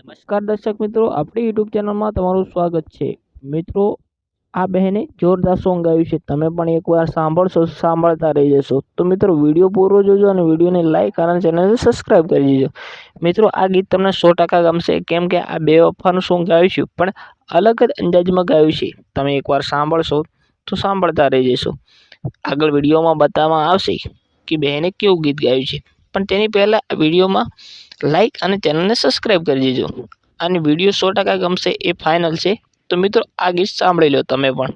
નમસ્કાર. દર્શક મિત્રો, આપણી યુટ્યુબ ચેનલમાં તમારું સ્વાગત છે. મિત્રો, આ બહેને જોરદાર સોંગ ગાયું છે. તમે પણ એકવાર સાંભળશો, સાંભળતા રહી જશો. તો મિત્રો, વીડિયો પૂરો જોજો અને વિડીયોને લાઇક અને ચેનલને સબસ્ક્રાઈબ કરી દેજો. મિત્રો, આ ગીત તમને સો ટકા ગમશે, કેમ કે આ બે વફાનું સોંગ ગાયું છે, પણ અલગ જ અંદાજમાં ગાયું છે. તમે એકવાર સાંભળશો તો સાંભળતા રહી જશો. આગળ વિડીયોમાં બતાવવામાં આવશે કે બહેને કેવું ગીત ગાયું છે. પણ તેની પહેલાં વિડીયોમાં લાઇક અને ચેનલને સબસ્ક્રાઈબ કરી દેજો. અને વીડિયો સો ટકા ગમશે એ ફાઇનલ છે. તો મિત્રો, આ ગીત સાંભળી લો તમે પણ.